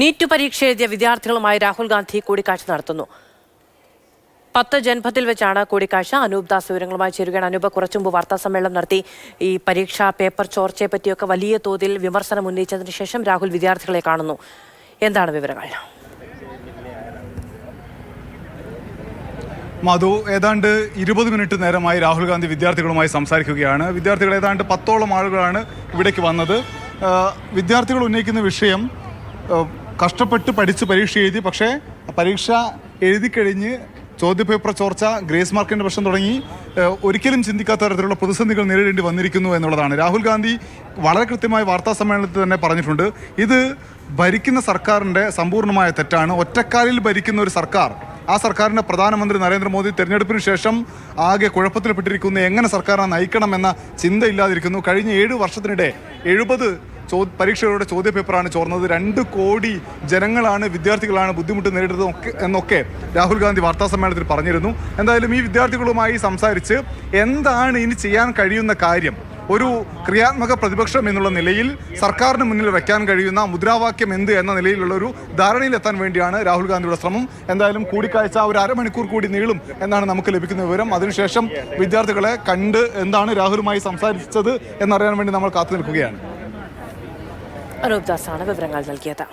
NEET പരീക്ഷ എഴുതിയ വിദ്യാർത്ഥികളുമായി രാഹുൽ ഗാന്ധി കൂടിക്കാഴ്ച നടത്തുന്നു. പത്ത് ജൻപത്തിൽ വെച്ചാണ് കൂടിക്കാഴ്ച. അനൂപ് ദാസ് വിവരങ്ങളുമായി ചേരുകയാണ്. അനൂപ് കുറച്ചു മുമ്പ് വാർത്താ സമ്മേളനം നടത്തി ഈ പരീക്ഷാ പേപ്പർ ചോർച്ചയെ പറ്റിയൊക്കെ വലിയ തോതിൽ വിമർശനം ഉന്നയിച്ചതിന് ശേഷം രാഹുൽ വിദ്യാർത്ഥികളെ കാണുന്നു. എന്താണ് വിവരങ്ങൾ? മധു ഏതാണ്ട് ഇരുപത് മിനിറ്റ് നേരമായി രാഹുൽ ഗാന്ധി വിദ്യാർത്ഥികളുമായി സംസാരിക്കുകയാണ്. വിദ്യാർത്ഥികൾ ഏതാണ്ട് പത്തോളം ആളുകളാണ് ഇവിടേക്ക് വന്നത്. വിദ്യാർത്ഥികൾ ഉന്നയിക്കുന്ന വിഷയം കഷ്ടപ്പെട്ട് പഠിച്ച് പരീക്ഷ എഴുതി പക്ഷേ പരീക്ഷ എഴുതി കഴിഞ്ഞ് ചോദ്യപേപ്പർ ചോർച്ച ഗ്രേസ് മാർക്കിന്റെ പ്രശ്നം തുടങ്ങി ഒരിക്കലും ചിന്തിക്കാത്ത തരത്തിലുള്ള പ്രതിസന്ധികൾ നേരിടേണ്ടി വന്നിരിക്കുന്നു എന്നുള്ളതാണ്. രാഹുൽ ഗാന്ധി വളരെ കൃത്യമായി വാർത്താ സമ്മേളനത്തിൽ തന്നെ പറഞ്ഞിട്ടുണ്ട് ഇത് ഭരിക്കുന്ന സർക്കാരിന്റെ സമ്പൂർണമായ തെറ്റാണ്. ഒറ്റക്കാലിൽ ഭരിക്കുന്ന ഒരു സർക്കാർ ആ സർക്കാരിന്റെ പ്രധാനമന്ത്രി നരേന്ദ്രമോദി തെരഞ്ഞെടുപ്പിന് ശേഷം ആകെ കുഴപ്പത്തിൽപ്പെട്ടിരിക്കുന്നു. എങ്ങനെ സർക്കാരിനെ നയിക്കണം എന്ന ചിന്തയില്ലാതിരിക്കുന്നു. കഴിഞ്ഞ ഏഴ് വർഷത്തിനിടെ എഴുപത് ചോ പരീക്ഷകളുടെ ചോദ്യപേപ്പറാണ് ചോർന്നത്. രണ്ട് കോടി ജനങ്ങളാണ് വിദ്യാർത്ഥികളാണ് ബുദ്ധിമുട്ട് നേരിടുന്നത് എന്നൊക്കെ രാഹുൽ ഗാന്ധി വാർത്താ സമ്മേളനത്തിൽ പറഞ്ഞിരുന്നു. എന്തായാലും ഈ വിദ്യാർത്ഥികളുമായി സംസാരിച്ച് എന്താണ് ഇനി ചെയ്യാൻ കഴിയുന്ന കാര്യം? ഒരു ക്രിയാത്മക പ്രതിപക്ഷം എന്നുള്ള നിലയിൽ സർക്കാരിന് മുന്നിൽ വയ്ക്കാൻ കഴിയുന്ന മുദ്രാവാക്യം എന്ത് എന്ന നിലയിലുള്ള ഒരു ധാരണയിലെത്താൻ വേണ്ടിയാണ് രാഹുൽ ഗാന്ധിയുടെ ശ്രമം. എന്തായാലും കൂടിക്കാഴ്ച ഒരു അരമണിക്കൂർ കൂടി നീളും എന്നാണ് നമുക്ക് ലഭിക്കുന്ന വിവരം. അതിനുശേഷം വിദ്യാർത്ഥികളെ കണ്ട് എന്താണ് രാഹുലുമായി സംസാരിച്ചത് എന്നറിയാൻ വേണ്ടി നമ്മൾ കാത്തു നിൽക്കുകയാണ്. അനൂപ് ദാസാണ് വിവരങ്ങൾ നൽകിയത്.